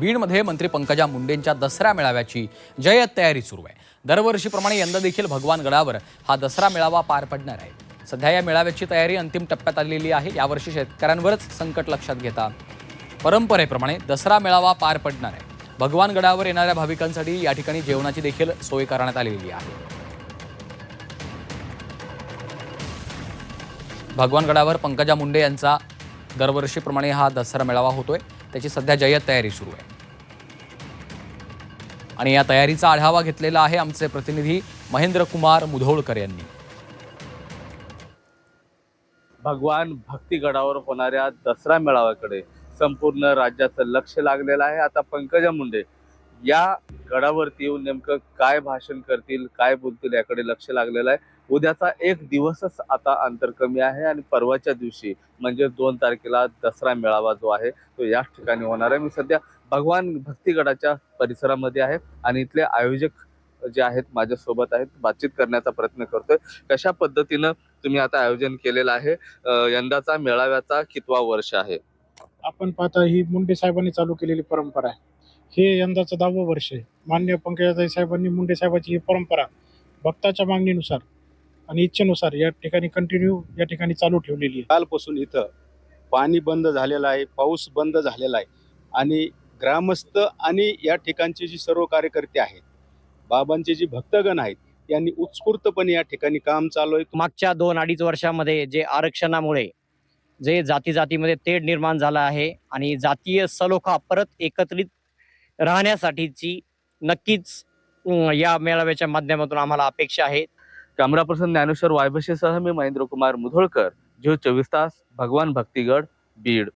बीडमध्ये मंत्री पंकजा मुंडेंच्या दसरा मेळाव्याची जय्यत तयारी सुरू आहे. दरवर्षीप्रमाणे यंदा देखील भगवान गडावर हा दसरा मेळावा पार पडणार आहे. सध्या या मेळाव्याची तयारी अंतिम टप्प्यात आलेली आहे. यावर्षी शेतकऱ्यांवरच संकट लक्षात घेता परंपरेप्रमाणे दसरा मेळावा पार पडणार आहे. भगवान गडावर येणाऱ्या भाविकांसाठी या ठिकाणी जेवणाची देखील सोय करण्यात आलेली आहे. भगवान गडावर पंकजा मुंडे यांचा दरवर्षीप्रमाणे हा दसरा मेळावा होतोय. त्याची सध्या जय्यत तयारी सुरू आहे. आणि या तयारीचा आढावा घेतलेला आहे आमचे प्रतिनिधी महेंद्र कुमार मुधोळकर यांनी. भगवान भक्तीगडावर होणाऱ्या दसरा मेळाव्याकडे संपूर्ण राज्याचं लक्ष लागलेलं आहे. आता पंकजा मुंडे या गडावरती येऊन नेमकं काय भाषण करतील काय बोलतील याकडे लक्ष लागलेलं आहे. उद्याचा एक दिवसच आता अंतर कमी आहे आणि परवाच्या दिवशी म्हणजे दोन तारखेला दसरा मेळावा जो आहे तो याच ठिकाणी होणार आहे. मी सध्या भगवान भक्तीगडाच्या परिसरामध्ये आहे आणि इथले आयोजक जे आहेत माझ्यासोबत आहेत बातचीत करण्याचा प्रयत्न करतोय. कशा पद्धतीनं तुम्ही आता आयोजन केलेलं आहे? यंदाचा मेळाव्याचा कितवा वर्ष आहे? आपण पाहता ही मुंडे साहेबांनी चालू केलेली परंपरा आहे. हे यंदाचं दहावं वर्ष आहे. मान्य पंकजाताई साहेबांनी मुंडे साहेबांची ही परंपरा भक्ताच्या मागणीनुसार आणि इच्छेनुसार या ठिकाणी कंटिन्यू या ठिकाणी चालू ठेवलेली आहे. कालपासून इथं पाणी बंद झालेलं आहे पाऊस बंद झालेला आहे आणि ग्रामस्थ आणि या ठिकाणचे जे सर्व कार्यकर्ते आहेत बाबांचे जे भक्तगण आहेत यांनी उत्स्फूर्तपणे या ठिकाणी काम चालू आहे. मागच्या दोन अडीच वर्षामध्ये जे आरक्षणामुळे जे जाती जातीमध्ये तेढ निर्माण झाला आहे आणि जातीय सलोखा परत एकत्रित राहण्यासाठीची नक्कीच या मेळाव्याच्या माध्यमातून आम्हाला अपेक्षा आहे कॅमेरा पर्सन ज्ञानेश्वर वायभशेसह मी महेंद्र कुमार मुधोळकर जो चोवीस तास भगवान भक्तिगड बीड.